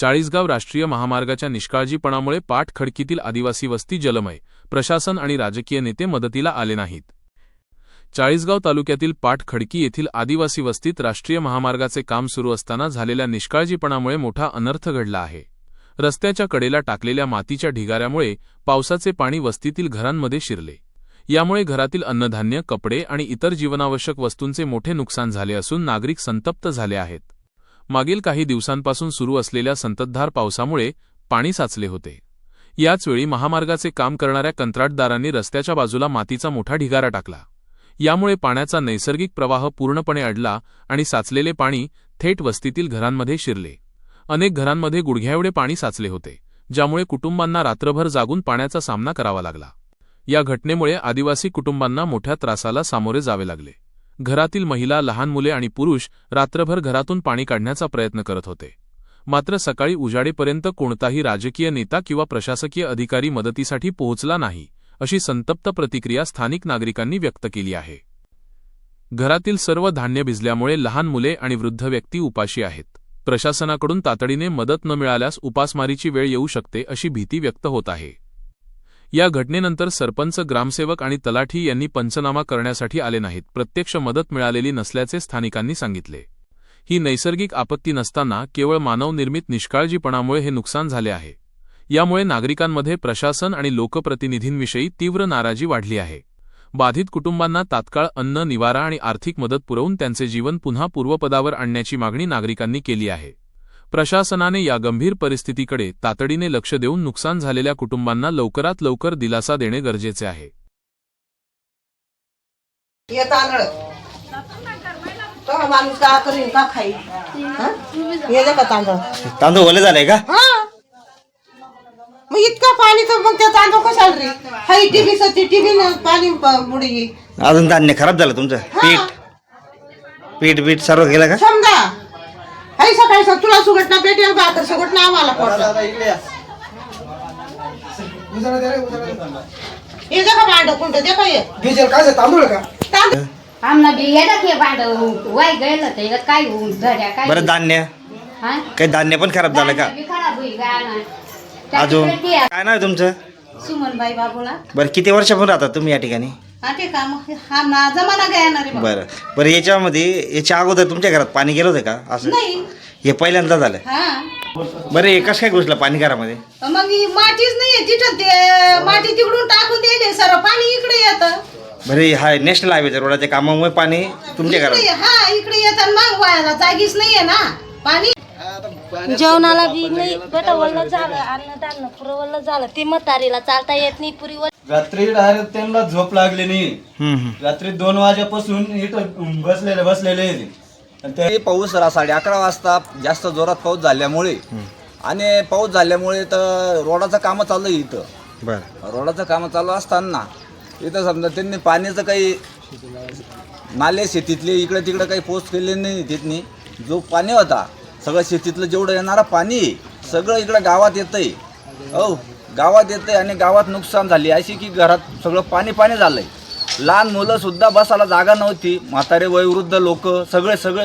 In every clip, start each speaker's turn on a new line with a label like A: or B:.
A: चाळीसगाव राष्ट्रीय महामार्गाच्या निष्काळजीपणामुळे पाठखडकीतील आदिवासी वस्ती जलमय. प्रशासन आणि राजकीय नेते मदतीला आले नाहीत. चाळीसगाव तालुक्यातील पाठखडकी येथील आदिवासी वस्तीत राष्ट्रीय महामार्गाचे काम सुरू असताना झालेल्या निष्काळजीपणामुळे मोठा अनर्थ घडला आहे. रस्त्याच्या कडेला टाकलेल्या मातीच्या ढिगाऱ्यामुळे पावसाचे पाणी वस्तीतील घरांमध्ये शिरले. यामुळे घरातील अन्नधान्य कपडे आणि इतर जीवनावश्यक वस्तूंचे मोठे नुकसान झाले असून नागरिक संतप्त झाले आहेत. मागील काही दिवसांपासून सुरू असलेल्या संततधार पावसामुळे पाणी साचले होते. याचवेळी महामार्गाचे काम करणाऱ्या कंत्राटदारांनी रस्त्याच्या बाजूला मातीचा मोठा ढिगारा टाकला. यामुळे पाण्याचा नैसर्गिक प्रवाह पूर्णपणे अडला आणि साचलेले पाणी थेट वस्तीतील घरांमध्ये शिरले. अनेक घरांमध्ये गुडघ्याएवढे पाणी साचले होते ज्यामुळे कुटुंबांना रात्रभर जागून पाण्याचा सामना करावा लागला. या घटनेमुळे आदिवासी कुटुंबांना मोठ्या त्रासाला सामोरे जावे लागले. घरातील महिला लहान मुले आणि पुरुष रात्रभर घरातून पाणी काढण्याचा प्रयत्न करत होते. मात्र सकाळी उजाडेपर्यंत कोणताही राजकीय नेता किंवा प्रशासकीय अधिकारी मदतीसाठी पोहोचला नाही अशी संतप्त प्रतिक्रिया स्थानिक नागरिकांनी व्यक्त केली आहे. घरातील सर्व धान्य भिजल्यामुळे लहान मुले आणि वृद्ध व्यक्ती उपाशी आहेत. प्रशासनाकडून तातडीने मदत न मिळाल्यास उपासमारीची वेळ येऊ शकते अशी भीती व्यक्त होत आहे. या घटनेनंतर सरपंच ग्रामसेवक आणि तलाठी यांनी पंचनामा करण्यासाठी आले नाहीत. प्रत्यक्ष मदत मिळालेली नसल्याचे स्थानिकांनी सांगितले. ही नैसर्गिक आपत्ती नसताना केवळ मानवनिर्मित निष्काळजीपणामुळे हे नुकसान झाले आहे. यामुळे नागरिकांमध्ये प्रशासन आणि लोकप्रतिनिधींविषयी तीव्र नाराजी वाढली आहे. बाधित कुटुंबांना तात्काळ अन्न निवारा आणि आर्थिक मदत पुरवून त्यांचे जीवन पुन्हा पूर्वपदावर आणण्याची मागणी नागरिकांनी केली आहे. प्रशासनाने या गंभीर परिस्थितीकडे तातडीने लक्ष देऊन नुकसान झालेल्या कुटुंबांना लवकरात लवकर दिलासा देणे गरजेचे आहे.
B: ये तांदळ. हं?
C: ओले झाले का?
B: हा. मग इतका पाणी तर मग त्या तांदूळ कशाला रे? हाई टीव्ही सती टीव्ही पाणी प- बुडी.
C: अजून धान्य खराब झालं तुमचं? पीठ? पीठ बीठ सर्व गेलं का?
B: समजा. हाई सकाळी तुला सुगटना पेटेल बा तर सुगटना आम्हाला पडतं ये. दे का भांड कुंड दे का ये
D: डिझेल काय आहे? तांदूळ का?
B: तांदूळ.
E: आमना बी येडा के भांड वाय गेलं तर याला काय होऊन धड्या काय
C: बरं धान्य?
E: हा?
C: काही धान्य पण खराब झालं का?
E: बी खराब होईल.
C: अजून? काय नाव आहे तुमचं?
B: सुमनबाई बाबूला.
C: बरं किती वर्षापासून राहता तुम्ही या ठिकाणी?
B: हा ते काम हा ना जमाना काय येणार आहे बाबा.
C: बरं. बरं याच्यामध्ये याच्या अगोदर तुमच्या घरात पाणी गेलं होतं का? असं?
B: नाही.
C: हे पहिल्यांदा झालं.
B: हा.
C: बरं हे कसं काय घुसलं पाणी घरामध्ये?
B: मग ही मातीच नाहीये तिथं ते माती तिकडून टाकून दिले सर पाणी इकडे येतं.
C: बरं हे हा नॅशनल हायवेच्या रोडाच्या कामामुळे पाणी तुमच्या
B: इकडे
C: घरात?
B: हा इकडे येतात मग व्हायला जागीच नाहीये ना. पाणी
F: जेवणाला बी नाही. पेटवलं झालं अन्नधान्य पुरवलं झालं. ती म्हातारीला चालता येत नाही पुरी
D: रात्री डायरेक्ट त्यांना झोप लागली नाही.
C: हम्म, हम्म.
D: रात्री दोन वाजेपासून इथं बसलेले बसलेले ते. आणि ते
G: ते पाऊस रा- साडे अकरा वाजता जास्त जोरात पाऊस झाल्यामुळे आणि पाऊस झाल्यामुळे तर रोडाचं कामं चालू आहे इथं.
C: बरं.
G: रोडाचं कामं चालू असताना इथं समजा त्यांनी पाण्याचं काही नाले शेतीतले इकडे तिकडे काही पोस्ट केले नाही तिथनी. जो पाणी होता सगळं शेतीतलं जेवढं येणारं पाणी सगळं इकडं गावात येतंय. हो गावात येतंय आणि गावात नुकसान झाली. अशी की घरात सगळं पाणी पाणी झालंय. लहान मुलं सुद्धा बसायला जागा नव्हती. म्हातारे वयोवृद्ध लोक सगळे सगळे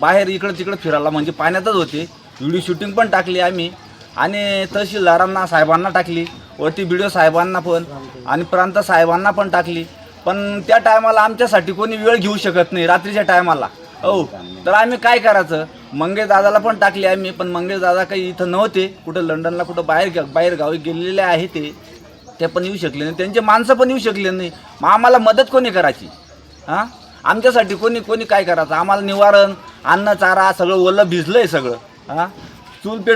G: बाहेर इकडं तिकडं फिरायला म्हणजे पाण्यातच होते. व्हिडिओ शूटिंग पण टाकली आम्ही. आणि तहसीलदारांना साहेबांना टाकली. वरती बी डी साहेबांना पण आणि प्रांत साहेबांना पण टाकली. पण त्या टायमाला आमच्यासाठी कोणी वेळ घेऊ शकत नाही रात्रीच्या टायमाला हो तर आम्ही काय करायचं? मंगेश दादाला पण टाकले आम्ही पण मंगेश दादा काही इथं नव्हते. कुठं लंडनला कुठं बाहेर बाहेर गावी गेलेले आहे ते. ते पण येऊ शकले नाही. त्यांचे माणसं पण येऊ शकले नाही. मग आम्हाला मदत कोणी करायची? हां? आमच्यासाठी कोणी कोणी काय करायचं? आम्हाला निवारण अन्न चारा सगळं ओलं भिजलं आहे सगळं. हां? चूल पेट